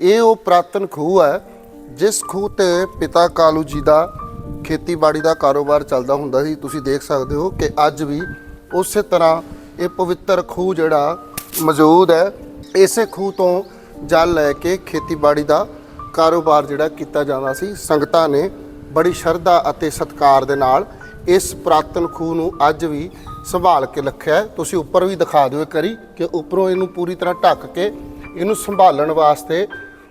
ਇਹ ਉਹ ਪ੍ਰਾਤਨ ਖੂਹ ਹੈ, ਜਿਸ ਖੂਹ ਤੇ ਪਿਤਾ ਕਾਲੂ ਜੀ ਦਾ ਖੇਤੀਬਾੜੀ ਦਾ ਕਾਰੋਬਾਰ ਚੱਲਦਾ ਹੁੰਦਾ ਸੀ। ਤੁਸੀਂ ਦੇਖ ਸਕਦੇ ਹੋ ਕਿ ਅੱਜ ਵੀ ਉਸੇ ਤਰ੍ਹਾਂ ਇਹ ਪਵਿੱਤਰ ਖੂਹ ਜਿਹੜਾ ਮੌਜੂਦ ਹੈ, ਇਸੇ ਖੂਹ ਤੋਂ ਜਲ ਲੈ ਕੇ ਖੇਤੀਬਾੜੀ ਦਾ ਕਾਰੋਬਾਰ ਜਿਹੜਾ ਕੀਤਾ ਜਾਂਦਾ ਸੀ। ਸੰਗਤਾਂ ਨੇ ਬੜੀ ਸ਼ਰਧਾ ਅਤੇ ਸਤਿਕਾਰ ਦੇ ਨਾਲ ਇਸ ਪ੍ਰਾਤਨ ਖੂਹ ਨੂੰ ਅੱਜ ਵੀ ਸੰਭਾਲ ਕੇ ਰੱਖਿਆ ਤੁਸੀਂ ਉੱਪਰ ਵੀ ਦਿਖਾ ਦਿਓ ਇੱਕ ਵਾਰੀ ਕਿ ਉੱਪਰੋਂ ਇਹਨੂੰ ਪੂਰੀ ਤਰ੍ਹਾਂ ਢੱਕ ਕੇ ਇਹਨੂੰ ਸੰਭਾਲਣ ਵਾਸਤੇ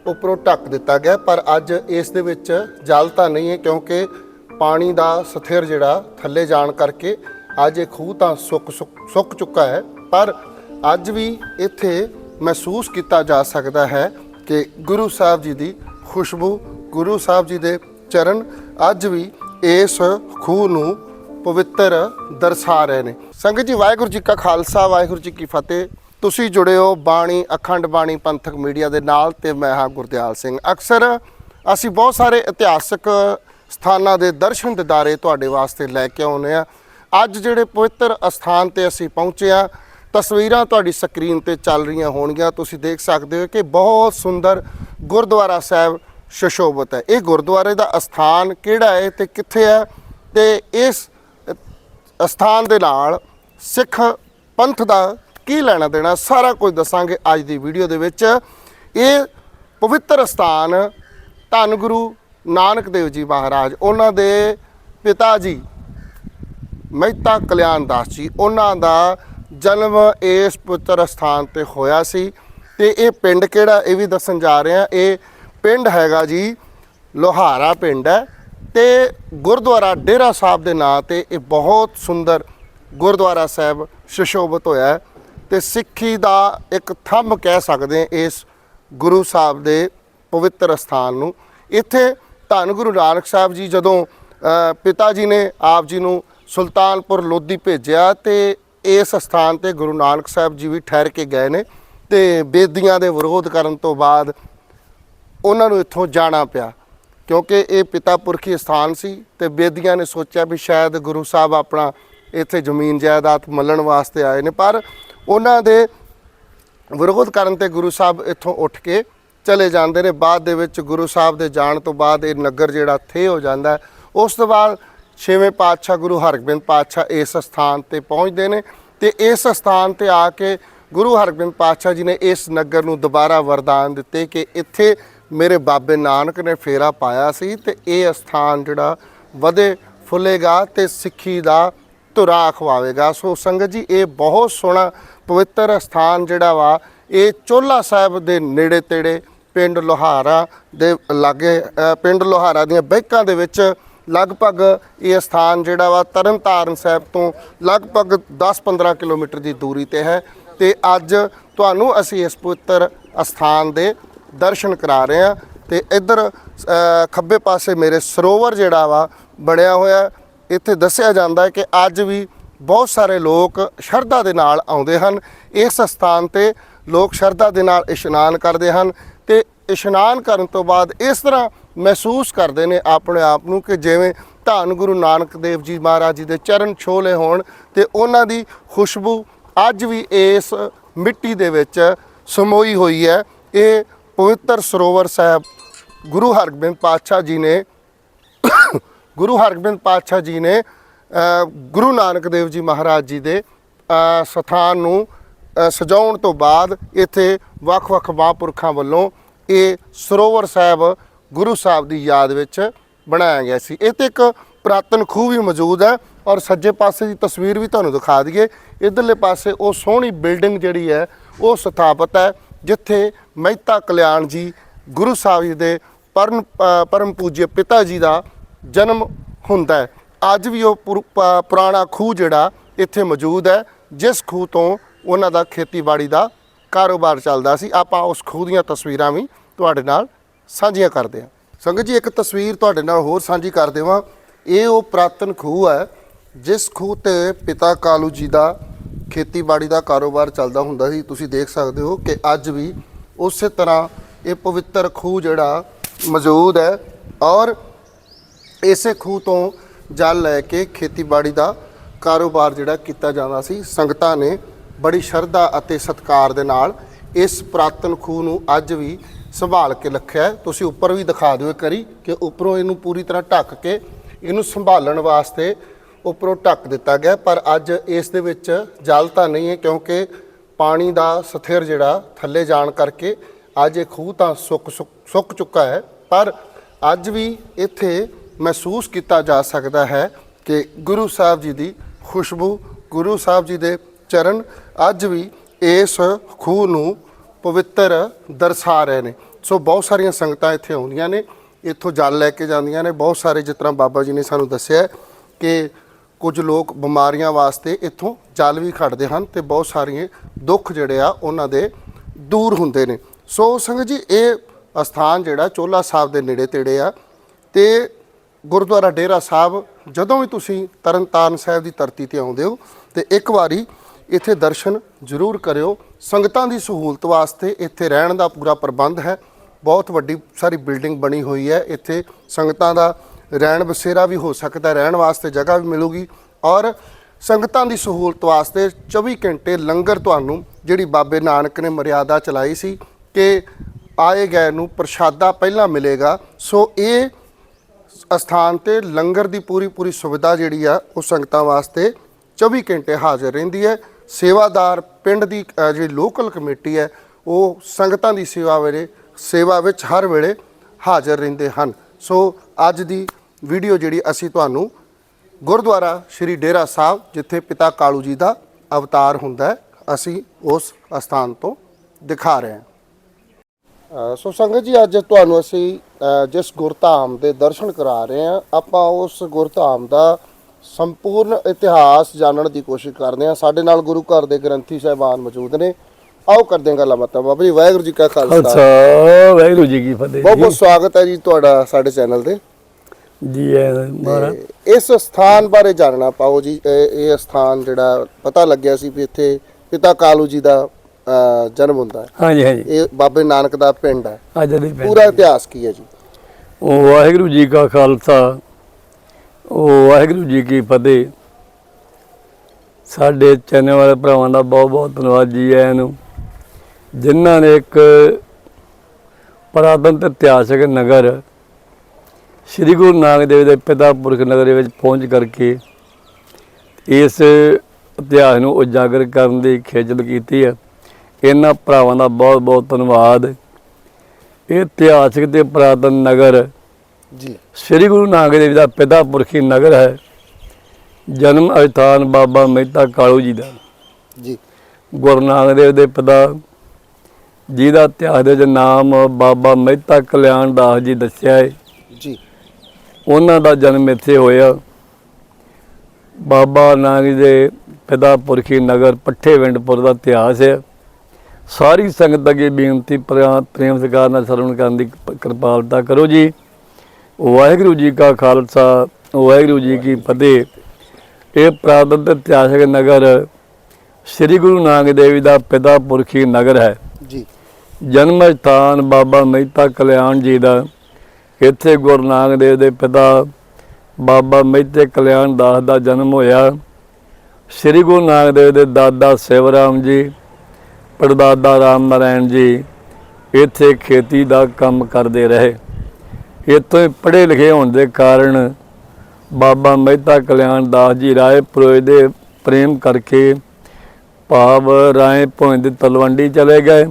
ਉੱਪਰੋਂ ਢੱਕ ਦਿੱਤਾ ਗਿਆ, ਪਰ ਅੱਜ ਇਸ ਦੇ ਵਿੱਚ ਜਲ ਤਾਂ ਨਹੀਂ ਹੈ, ਕਿਉਂਕਿ ਪਾਣੀ ਦਾ ਸਥਿਰ ਜਿਹੜਾ ਥੱਲੇ ਜਾਣ ਕਰਕੇ ਅੱਜ ਇਹ ਖੂਹ ਤਾਂ ਸੁੱਕ ਸੁੱਕ- ਸੁੱਕ ਚੁੱਕਾ ਹੈ। ਪਰ ਅੱਜ ਵੀ ਇੱਥੇ ਮਹਿਸੂਸ ਕੀਤਾ ਜਾ ਸਕਦਾ ਹੈ ਕਿ ਗੁਰੂ ਸਾਹਿਬ ਜੀ ਦੀ ਖੁਸ਼ਬੂ, ਗੁਰੂ ਸਾਹਿਬ ਜੀ ਦੇ ਚਰਨ ਅੱਜ ਵੀ ਇਸ ਖੂਹ ਨੂੰ ਪਵਿੱਤਰ ਦਰਸਾ ਰਹੇ ਨੇ। ਸੰਗਤ ਜੀ, ਵਾਹਿਗੁਰੂ ਜੀ ਕਾ ਖਾਲਸਾ, ਵਾਹਿਗੁਰੂ ਜੀ ਕੀ ਫਤਿਹ। ਤੁਸੀਂ ਜੁੜੇ ਹੋ ਬਾਣੀ, ਅਖੰਡ ਬਾਣੀ ਪੰਥਕ ਮੀਡੀਆ ਦੇ ਨਾਲ ਤੇ ਮੈਂ ਹਾਂ ਗੁਰਦਿਆਲ ਸਿੰਘ। ਅਕਸਰ ਅਸੀਂ ਬਹੁਤ ਸਾਰੇ ਇਤਿਹਾਸਕ ਸਥਾਨਾਂ ਦੇ ਦਰਸ਼ਨ ਦਿਦਾਰੇ ਤੁਹਾਡੇ ਵਾਸਤੇ ਲੈ ਕੇ ਆਉਂਦੇ ਆ ਅੱਜ ਜਿਹੜੇ ਪਵਿੱਤਰ ਅਸਥਾਨ ਤੇ ਅਸੀਂ ਪਹੁੰਚੇ ਆ ਤਸਵੀਰਾਂ ਤੁਹਾਡੀ ਸਕਰੀਨ ਤੇ ਚੱਲ ਰਹੀਆਂ ਹੋਣਗੀਆਂ। ਤੁਸੀਂ ਦੇਖ ਸਕਦੇ ਹੋ ਕਿ ਬਹੁਤ ਸੁੰਦਰ ਗੁਰਦੁਆਰਾ ਸਾਹਿਬ ਸ਼ਸ਼ੋਭਤ ਹੈ। ਇਹ ਗੁਰਦੁਆਰੇ ਦਾ ਅਸਥਾਨ ਕਿਹੜਾ ਹੈ ਤੇ ਕਿੱਥੇ ਹੈ? ਤੇ ਇਸ ਅਸਥਾਨ ਦੇ ਨਾਲ ਸਿੱਖ ਪੰਥ ਦਾ ਕੀ ਲੈਣਾ ਦੇਣਾ, ਸਾਰਾ ਕੁਝ ਦੱਸਾਂਗੇ ਅੱਜ ਦੀ ਵੀਡੀਓ ਦੇ ਵਿੱਚ। ਇਹ ਪਵਿੱਤਰ ਸਥਾਨ ਧੰਨ ਗੁਰੂ ਨਾਨਕ ਦੇਵ ਜੀ ਮਹਾਰਾਜ, ਉਹਨਾਂ ਦੇ ਪਿਤਾ ਜੀ, ਮਹਿਤਾ ਕਲਿਆਣ ਦਾਸ ਜੀ, ਉਹਨਾਂ ਦਾ ਜਨਮ ਇਸ ਪੁੱਤਰ ਸਥਾਨ ਤੇ ਹੋਇਆ ਸੀ। ਤੇ ਇਹ ਪਿੰਡ ਕਿਹੜਾ, ਇਹ ਵੀ ਦੱਸਣ ਜਾ ਰਹੇ ਆ ਇਹ ਪਿੰਡ ਹੈਗਾ ਜੀ, ਲੋਹਾਰਾ ਪਿੰਡ ਹੈ। ਤੇ ਗੁਰਦੁਆਰਾ ਡੇਰਾ ਸਾਹਿਬ ਦੇ ਨਾਂ ਤੇ ਇਹ ਬਹੁਤ ਸੁੰਦਰ ਗੁਰਦੁਆਰਾ ਸਾਹਿਬ ਸੁਸ਼ੋਭਿਤ ਹੋਇਆ ਤੇ ਸਿੱਖੀ ਦਾ ਇੱਕ ਥੰਮ ਕਹਿ ਸਕਦੇ ਇਸ ਗੁਰੂ ਸਾਹਿਬ ਦੇ ਪਵਿੱਤਰ ਸਥਾਨ ਨੂੰ। ਇੱਥੇ ਧੰਨ ਗੁਰੂ ਨਾਨਕ ਸਾਹਿਬ ਜੀ ਜਦੋਂ ਪਿਤਾ ਜੀ ਨੇ ਆਪ ਜੀ ਨੂੰ ਸੁਲਤਾਨਪੁਰ ਲੋਧੀ ਭੇਜਿਆ ਤੇ ਇਸ ਸਥਾਨ ਤੇ ਗੁਰੂ ਨਾਨਕ ਸਾਹਿਬ ਜੀ ਵੀ ਠਹਿਰ ਕੇ ਗਏ ਨੇ ਤੇ ਬੇਦੀਆਂ ਦੇ ਵਿਰੋਧ ਕਰਨ ਤੋਂ ਬਾਅਦ ਉਹਨਾਂ ਨੂੰ ਇੱਥੋਂ ਜਾਣਾ ਪਿਆ। ਕਿਉਂਕਿ ਇਹ ਪਿਤਾ ਪੁਰਖੀ ਸਥਾਨ ਸੀ ਤੇ ਬੇਦੀਆਂ ਨੇ ਸੋਚਿਆ ਵੀ ਸ਼ਾਇਦ ਗੁਰੂ ਸਾਹਿਬ ਆਪਣਾ ਇੱਥੇ ਜ਼ਮੀਨ ਜਾਇਦਾਦ ਮੱਲਣ ਵਾਸਤੇ ਆਏ ਨੇ, ਪਰ ਉਹਨਾਂ ਦੇ ਵਿਰੋਧ ਕਰਨ ਤੇ ਗੁਰੂ ਸਾਹਿਬ ਇੱਥੋਂ ਉੱਠ ਕੇ ਚਲੇ ਜਾਂਦੇ ਨੇ। ਬਾਅਦ ਦੇ ਵਿੱਚ ਗੁਰੂ ਸਾਹਿਬ ਦੇ ਜਾਣ ਤੋਂ ਬਾਅਦ ਇਹ ਨਗਰ ਜਿਹੜਾ ਥੇ ਹੋ ਜਾਂਦਾ ਉਸ ਤੋਂ ਬਾਅਦ ਛੇਵੇਂ ਪਾਤਸ਼ਾਹ ਗੁਰੂ ਹਰਗੋਬਿੰਦ ਪਾਤਸ਼ਾਹ ਇਸ ਸਥਾਨ ਤੇ ਪਹੁੰਚਦੇ ਨੇ ਤੇ ਇਸ ਸਥਾਨ ਤੇ ਆ ਕੇ ਗੁਰੂ ਹਰਗੋਬਿੰਦ ਪਾਤਸ਼ਾਹ ਜੀ ਨੇ ਇਸ ਨਗਰ ਨੂੰ ਦੁਬਾਰਾ ਵਰਦਾਨ ਦਿੱਤੇ ਕਿ ਇੱਥੇ ਮੇਰੇ ਬਾਬੇ ਨਾਨਕ ਨੇ ਫੇਰਾ ਪਾਇਆ ਸੀ ਤੇ ਇਹ ਸਥਾਨ ਜਿਹੜਾ ਵਧੇ, ਫੁੱਲੇਗਾ ਤੇ ਸਿੱਖੀ ਦਾ ਧੁਰਾ ਖਵਾਵੇਗਾ। ਸੋ ਸੰਗਤ ਜੀ, ਇਹ ਬਹੁਤ ਸੋਹਣਾ ਪਵਿੱਤਰ ਸਥਾਨ ਜਿਹੜਾ ਵਾ, ਇਹ ਚੋਲਾ ਸਾਹਿਬ ਦੇ ਨੇੜੇ ਤੇੜੇ ਪਿੰਡ ਲੋਹਾਰਾ ਦੇ ਲਾਗੇ ਪਿੰਡ ਲੋਹਾਰਾ ਦੀਆਂ ਬੈਕਾਂ ਦੇ ਵਿੱਚ ਲਗਭਗ ਇਹ ਸਥਾਨ ਜਿਹੜਾ ਵਾ ਤਰਨਤਾਰਨ ਸਾਹਿਬ ਤੋਂ ਲਗਭਗ 10-15 ਕਿਲੋਮੀਟਰ ਦੀ ਦੂਰੀ ਤੇ ਹੈ ਤੇ ਅੱਜ ਤੁਹਾਨੂੰ ਅਸੀਂ ਇਸ ਪਵਿੱਤਰ ਸਥਾਨ ਦੇ ਦਰਸ਼ਨ ਕਰਾ ਰਹੇ ਹਾਂ ਤੇ ਇੱਧਰ ਖੱਬੇ ਪਾਸੇ ਮੇਰੇ ਸਰੋਵਰ ਜਿਹੜਾ ਵਾ ਬਣਿਆ ਹੋਇਆ ਇੱਥੇ ਦੱਸਿਆ ਜਾਂਦਾ ਹੈ ਕਿ ਅੱਜ ਵੀ ਬਹੁਤ ਸਾਰੇ ਲੋਕ ਸ਼ਰਧਾ ਦੇ ਨਾਲ ਆਉਂਦੇ ਹਨ। ਇਸ ਸਥਾਨ ਤੇ ਲੋਕ ਸ਼ਰਧਾ ਦੇ ਨਾਲ ਇਸ਼ਨਾਨ ਕਰਦੇ ਹਨ ਤੇ ਇਸ਼ਨਾਨ ਕਰਨ ਤੋਂ ਬਾਅਦ ਇਸ ਤਰ੍ਹਾਂ ਮਹਿਸੂਸ ਕਰਦੇ ਨੇ ਆਪਣੇ ਆਪ ਨੂੰ ਕਿ ਜਿਵੇਂ ਧੰਨ ਗੁਰੂ ਨਾਨਕ ਦੇਵ ਜੀ ਮਹਾਰਾਜ ਜੀ ਦੇ ਚਰਨ ਛੋਲੇ ਹੋਣ ਤੇ ਉਹਨਾਂ ਦੀ ਖੁਸ਼ਬੂ ਅੱਜ ਵੀ ਇਸ ਮਿੱਟੀ ਦੇ ਵਿੱਚ ਸਮੋਈ ਹੋਈ ਹੈ। ਇਹ ਪਵਿੱਤਰ ਸਰੋਵਰ ਸਾਹਿਬ ਗੁਰੂ ਹਰਗੋਬਿੰਦ ਪਾਤਸ਼ਾਹ ਜੀ ਨੇ ਗੁਰੂ ਹਰਗੋਬਿੰਦ ਪਾਤਸ਼ਾਹ ਜੀ ਨੇ ਗੁਰੂ ਨਾਨਕ ਦੇਵ ਜੀ ਮਹਾਰਾਜ ਜੀ ਦੇ ਸਥਾਨ ਨੂੰ ਸਜਾਉਣ ਤੋਂ ਬਾਅਦ ਇੱਥੇ ਵੱਖ-ਵੱਖ ਮਹਾਂਪੁਰਖਾਂ ਵੱਲੋਂ ਇਹ ਸਰੋਵਰ ਸਾਹਿਬ ਗੁਰੂ ਸਾਹਿਬ ਦੀ ਯਾਦ ਵਿੱਚ ਬਣਾਇਆ ਗਿਆ ਸੀ। ਇਹ ਤੇ ਇੱਕ ਪ੍ਰਾਤਨ ਖੂਹ ਵੀ ਮੌਜੂਦ ਹੈ ਔਰ ਸੱਜੇ ਪਾਸੇ ਦੀ ਤਸਵੀਰ ਵੀ ਤੁਹਾਨੂੰ ਦਿਖਾ ਦਈਏ। ਇਧਰਲੇ ਪਾਸੇ ਉਹ ਸੋਹਣੀ ਬਿਲਡਿੰਗ ਜਿਹੜੀ ਹੈ, ਉਹ ਸਥਾਪਿਤ ਹੈ, ਜਿੱਥੇ ਮਹਿਤਾ ਕਲਿਆਣ ਜੀ ਗੁਰੂ ਸਾਹਿਬ ਜੀ ਦੇ ਪਰਮ ਪਰਮ ਪੂਜਯ ਪਿਤਾ ਜੀ ਦਾ ਜਨਮ ਹੁੰਦਾ ਹੈ। ਅੱਜ ਵੀ ਉਹ ਪੁਰ- ਪ- ਪੁਰਾਣਾ ਖੂਹ ਜਿਹੜਾ ਇੱਥੇ ਮੌਜੂਦ ਹੈ, ਜਿਸ ਖੂਹ ਤੋਂ ਉਹਨਾਂ ਦਾ ਖੇਤੀਬਾੜੀ ਦਾ ਕਾਰੋਬਾਰ ਚੱਲਦਾ ਸੀ। ਆਪਾਂ ਉਸ ਖੂਹ ਦੀਆਂ ਤਸਵੀਰਾਂ ਵੀ ਤੁਹਾਡੇ ਨਾਲ ਸਾਂਝੀਆਂ ਕਰਦੇ ਹਾਂ। ਸੰਗਤ ਜੀ, ਇੱਕ ਤਸਵੀਰ ਤੁਹਾਡੇ ਨਾਲ ਹੋਰ ਸਾਂਝੀ ਕਰ ਦੇਵਾਂ। ਇਹ ਉਹ ਪ੍ਰਾਤਨ ਖੂਹ ਹੈ, ਜਿਸ ਖੂਹ ਤੇ ਪਿਤਾ ਕਾਲੂ ਜੀ ਦਾ ਖੇਤੀਬਾੜੀ ਦਾ ਕਾਰੋਬਾਰ ਚੱਲਦਾ ਹੁੰਦਾ ਸੀ। ਤੁਸੀਂ ਦੇਖ ਸਕਦੇ ਹੋ ਕਿ ਅੱਜ ਵੀ ਉਸੇ ਤਰ੍ਹਾਂ ਇਹ ਪਵਿੱਤਰ ਖੂਹ ਜਿਹੜਾ ਮੌਜੂਦ ਹੈ ਔਰ ਇਸੇ ਖੂਹ ਤੋਂ ਜਲ ਲੈ ਕੇ ਖੇਤੀਬਾੜੀ ਦਾ ਕਾਰੋਬਾਰ ਜਿਹੜਾ ਕੀਤਾ ਜਾਂਦਾ ਸੀ। ਸੰਗਤਾਂ ਨੇ ਬੜੀ ਸ਼ਰਧਾ ਅਤੇ ਸਤਿਕਾਰ ਦੇ ਨਾਲ ਇਸ ਪ੍ਰਾਤਨ ਖੂਹ ਨੂੰ ਅੱਜ ਵੀ ਸੰਭਾਲ ਕੇ ਰੱਖਿਆ ਤੁਸੀਂ ਉੱਪਰ ਵੀ ਦਿਖਾ ਦਿਓ ਇੱਕ ਵਾਰੀ ਕਿ ਉੱਪਰੋਂ ਇਹਨੂੰ ਪੂਰੀ ਤਰ੍ਹਾਂ ਢੱਕ ਕੇ ਇਹਨੂੰ ਸੰਭਾਲਣ ਵਾਸਤੇ ਉੱਪਰੋਂ ਢੱਕ ਦਿੱਤਾ ਗਿਆ ਪਰ ਅੱਜ ਇਸ ਦੇ ਵਿੱਚ ਜਲ ਤਾਂ ਨਹੀਂ ਹੈ ਕਿਉਂਕਿ ਪਾਣੀ ਦਾ ਸਥਿਰ ਜਿਹੜਾ ਥੱਲੇ ਜਾਣ ਕਰਕੇ ਅੱਜ ਇਹ ਖੂਹ ਤਾਂ ਸੁੱਕ ਸੁੱਕ- ਸੁੱਕ ਚੁੱਕਾ ਹੈ। ਪਰ ਅੱਜ ਵੀ ਇੱਥੇ ਮਹਿਸੂਸ ਕੀਤਾ ਜਾ ਸਕਦਾ ਹੈ ਕਿ ਗੁਰੂ ਸਾਹਿਬ ਜੀ ਦੀ ਖੁਸ਼ਬੂ, ਗੁਰੂ ਸਾਹਿਬ ਜੀ ਦੇ ਚਰਨ ਅੱਜ ਵੀ ਇਸ ਖੂਹ ਨੂੰ ਪਵਿੱਤਰ ਦਰਸਾ ਰਹੇ ਨੇ। ਸੋ ਬਹੁਤ ਸਾਰੀਆਂ ਸੰਗਤਾਂ ਇੱਥੇ ਆਉਂਦੀਆਂ ਨੇ, ਇੱਥੋਂ ਜਲ ਲੈ ਕੇ ਜਾਂਦੀਆਂ ਨੇ। ਬਹੁਤ ਸਾਰੇ ਜਿਸ ਤਰ੍ਹਾਂ ਬਾਬਾ ਜੀ ਨੇ ਸਾਨੂੰ ਦੱਸਿਆ ਕਿ ਕੁਝ ਲੋਕ ਬਿਮਾਰੀਆਂ ਵਾਸਤੇ ਇੱਥੋਂ ਜਲ ਵੀ ਖੜਦੇ ਹਨ ਤੇ ਬਹੁਤ ਸਾਰੀਆਂ ਦੁੱਖ ਜਿਹੜੇ ਆ ਉਹਨਾਂ ਦੇ ਦੂਰ ਹੁੰਦੇ ਨੇ। ਸੋ ਸੰਗਤ ਜੀ, ਇਹ ਅਸਥਾਨ ਜਿਹੜਾ ਚੋਲਾ ਸਾਹਿਬ ਦੇ ਨੇੜੇ ਤੇੜੇ ਆ ਤੇ ਗੁਰਦੁਆਰਾ ਡੇਰਾ ਸਾਹਿਬ, ਜਦੋਂ ਵੀ ਤੁਸੀਂ ਤਰਨਤਾਰਨ ਸਾਹਿਬ ਦੀ ਧਰਤੀ ਤੇ ਆਉਂਦੇ ਹੋ, ਤੇ ਇੱਕ ਵਾਰੀ ਇੱਥੇ ਦਰਸ਼ਨ ਜ਼ਰੂਰ ਕਰਿਓ। ਸੰਗਤਾਂ ਦੀ ਸਹੂਲਤ ਵਾਸਤੇ ਇੱਥੇ ਰਹਿਣ ਦਾ ਪੂਰਾ ਪ੍ਰਬੰਧ ਹੈ। ਬਹੁਤ ਵੱਡੀ, ਸਾਰੀ ਬਿਲਡਿੰਗ ਬਣੀ ਹੋਈ ਹੈ। ਇੱਥੇ ਸੰਗਤਾਂ ਦਾ ਰਹਿਣ ਬਸੇਰਾ ਵੀ ਹੋ ਸਕਦਾ, ਰਹਿਣ ਵਾਸਤੇ ਜਗ੍ਹਾ ਵੀ ਮਿਲੂਗੀ। ਔਰ ਸੰਗਤਾਂ ਦੀ ਸਹੂਲਤ ਵਾਸਤੇ 24 ਘੰਟੇ ਲੰਗਰ ਤੁਹਾਨੂੰ, ਜਿਹੜੀ ਬਾਬੇ ਨਾਨਕ ਨੇ ਮਰਿਆਦਾ ਚਲਾਈ ਸੀ, ਕਿ ਆਏ ਗਏ ਨੂੰ ਪ੍ਰਸ਼ਾਦਾ ਪਹਿਲਾਂ ਮਿਲੇਗਾ। ਸੋ ਇਹ ਅਸਥਾਨ ਤੇ ਲੰਗਰ ਦੀ ਪੂਰੀ ਪੂਰੀ ਸੁਵਿਧਾ ਜਿਹੜੀ ਆ, ਉਹ ਸੰਗਤਾਂ ਵਾਸਤੇ 24 ਘੰਟੇ ਹਾਜ਼ਰ ਰਹਿੰਦੀ ਹੈ। ਸੇਵਾਦਾਰ ਪਿੰਡ ਦੀ ਜਿਹੜੀ ਲੋਕਲ ਕਮੇਟੀ ਹੈ, ਉਹ ਸੰਗਤਾਂ ਦੀ ਸੇਵਾ ਵੇਲੇ, ਸੇਵਾ ਵਿੱਚ ਹਰ ਵੇਲੇ ਹਾਜ਼ਰ ਰਹਿੰਦੇ ਹਨ। ਸੋ ਅੱਜ ਦੀ ਵੀਡੀਓ ਜਿਹੜੀ ਅਸੀਂ ਤੁਹਾਨੂੰ ਗੁਰਦੁਆਰਾ ਸ਼੍ਰੀ ਡੇਰਾ ਸਾਹਿਬ, ਜਿੱਥੇ ਪਿਤਾ ਕਾਲੂ ਜੀ ਦਾ ਅਵਤਾਰ ਹੁੰਦਾ ਅਸੀਂ ਉਸ ਅਸਥਾਨ ਤੋਂ ਦਿਖਾ ਰਹੇ ਹਾਂ। ਸੋ ਸੰਗਤ ਜੀ ਅੱਜ ਤੁਹਾਨੂੰ ਅਸੀਂ ਜਿਸ ਗੁਰਧਾਮ ਦੇ ਦਰਸ਼ਨ ਕਰਾ ਰਹੇ ਹਾਂ ਆਪਾਂ ਉਸ ਗੁਰਧਾਮ ਦਾ ਸੰਪੂਰਨ ਇਤਿਹਾਸ ਜਾਣਨ ਦੀ ਕੋਸ਼ਿਸ਼ ਕਰਦੇ ਹਾਂ। ਸਾਡੇ ਨਾਲ ਗੁਰੂ ਘਰ ਦੇ ਗ੍ਰੰਥੀ ਸਾਹਿਬਾਨ ਮੌਜੂਦ ਨੇ। ਆਓ ਕਰਦੇ ਹਾਂ ਗੱਲਾਂ ਬਾਤਾਂ ਬਾਬਾ ਜੀ ਵਾਹਿਗੁਰੂ ਜੀ ਕਾ ਖਾਲਸਾ। ਅੱਛਾ ਵਾਹਿਗੁਰੂ ਜੀ ਕੀ ਫਤਿਹ ਬਹੁਤ ਬਹੁਤ ਸਵਾਗਤ ਹੈ ਜੀ ਤੁਹਾਡਾ ਸਾਡੇ ਚੈਨਲ ਤੇ। ਜੀ ਮਹਾਰਾਜ। ਇਸ ਸਥਾਨ ਬਾਰੇ ਜਾਣਨਾ ਪਾਓ ਜੀ। ਇਹ ਸਥਾਨ ਜਿਹੜਾ ਪਤਾ ਲੱਗਿਆ ਸੀ ਵੀ ਇੱਥੇ ਪਿਤਾ ਕਾਲੂ ਜੀ ਦਾ ਜਨਮ ਹੁੰਦਾ ਹੈ। ਹਾਂਜੀ ਹਾਂਜੀ। ਇਹ ਬਾਬੇ ਨਾਨਕ ਦਾ ਪਿੰਡ ਹੈ। ਅੱਜ ਦੀ ਪਿੰਡ ਪੂਰਾ ਇਤਿਹਾਸ ਕੀ ਹੈ ਜੀ? ਉਹ ਵਾਹਿਗੁਰੂ ਜੀ ਕਾ ਖਾਲਸਾ ਉਹ ਵਾਹਿਗੁਰੂ ਜੀ ਕੀ ਫਤਿਹ। ਸਾਡੇ ਚੈਨਲ ਵਾਲੇ ਭਰਾਵਾਂ ਦਾ ਬਹੁਤ ਬਹੁਤ ਧੰਨਵਾਦ ਜੀ ਆਇਆਂ ਨੂੰ। ਜਿਨ੍ਹਾਂ ਨੇ ਇੱਕ ਪੁਰਾਤਨ ਤੇ ਇਤਿਹਾਸਕ ਨਗਰ ਸ੍ਰੀ ਗੁਰੂ ਨਾਨਕ ਦੇਵ ਦੇ ਪਿਤਾ ਪੁਰਖ ਨਗਰ ਦੇ ਵਿੱਚ ਪਹੁੰਚ ਕਰਕੇ ਇਸ ਇਤਿਹਾਸ ਨੂੰ ਉਜਾਗਰ ਕਰਨ ਦੀ ਖੇਚਲ ਕੀਤੀ ਹੈ। ਇਹਨਾਂ ਭਰਾਵਾਂ ਦਾ ਬਹੁਤ ਬਹੁਤ ਧੰਨਵਾਦ। ਇਹ ਇਤਿਹਾਸਕ ਤੇ ਪੁਰਾਤਨ ਨਗਰ ਜੀ। ਸ੍ਰੀ ਗੁਰੂ ਨਾਨਕ ਦੇਵ ਦਾ ਪਿਤਾ ਪੁਰਖੀ ਨਗਰ ਹੈ। ਜਨਮ ਅਸਥਾਨ ਬਾਬਾ ਮਹਿਤਾ ਕਾਲੂ ਜੀ ਦਾ। ਜੀ। ਗੁਰੂ ਨਾਨਕ ਦੇਵ ਦੇ ਪਿਤਾ ਜੀ ਦਾ ਇਤਿਹਾਸ ਦੇ ਵਿੱਚ ਨਾਮ ਬਾਬਾ ਮਹਿਤਾ ਕਲਿਆਣ ਦਾਸ ਜੀ ਦੱਸਿਆ ਹੈ। ਜੀ। ਉਹਨਾਂ ਦਾ ਜਨਮ ਇੱਥੇ ਹੋਇਆ। ਬਾਬਾ ਨਾਨਕ ਦੇ ਪਿਤਾ ਪੁਰਖੀ ਨਗਰ ਪੱਠੇਵਿੰਡਪੁਰ ਦਾ ਇਤਿਹਾਸ ਹੈ। ਸਾਰੀ ਸੰਗਤ ਅੱਗੇ ਬੇਨਤੀ ਪ੍ਰੇਮ ਸਤਿਕਾਰ ਨਾਲ ਸਰਵਣ ਕਰਨ ਦੀ ਕਿਰਪਾਲਤਾ ਕਰੋ ਜੀ। ਵਾਹਿਗੁਰੂ ਜੀ ਕਾ ਖਾਲਸਾ ਵਾਹਿਗੁਰੂ ਜੀ ਕੀ ਫਤਿਹ। ਇਹ ਪ੍ਰਾਤਨ ਤੇ ਇਤਿਹਾਸਕ ਨਗਰ ਸ੍ਰੀ ਗੁਰੂ ਨਾਨਕ ਦੇਵ ਜੀ ਦਾ ਪਿਤਾ ਪੁਰਖੀ ਨਗਰ ਹੈ। ਜੀ। ਜਨਮ ਸਥਾਨ ਬਾਬਾ ਮਹਿਤਾ ਕਲਿਆਣ ਜੀ ਦਾ। ਇੱਥੇ ਗੁਰੂ ਨਾਨਕ ਦੇਵ ਦੇ ਪਿਤਾ ਬਾਬਾ ਮਹਿਤੇ ਕਲਿਆਣ ਦਾਸ ਦਾ ਜਨਮ ਹੋਇਆ। ਸ੍ਰੀ ਗੁਰੂ ਨਾਨਕ ਦੇਵ ਦੇ ਦਾਦਾ ਸੇਵਰਾਮ ਜੀ ਪੜਦਾਦਾ ਰਾਮ ਨਾਰਾਇਣ ਜੀ ਇੱਥੇ ਖੇਤੀ ਦਾ ਕੰਮ ਕਰਦੇ ਰਹੇ। ਇੱਥੋਂ ਪੜ੍ਹੇ ਲਿਖੇ ਹੋਣ ਦੇ ਕਾਰਨ ਬਾਬਾ ਮਹਿਤਾ ਕਲਿਆਣ ਦਾਸ ਜੀ ਰਾਏ ਪੁਰੋਹਿਤ ਦੇ ਪ੍ਰੇਮ ਕਰਕੇ ਭਾਵ ਰਾਏ ਭੋਇੰ ਦੀ ਤਲਵੰਡੀ ਚਲੇ ਗਏ।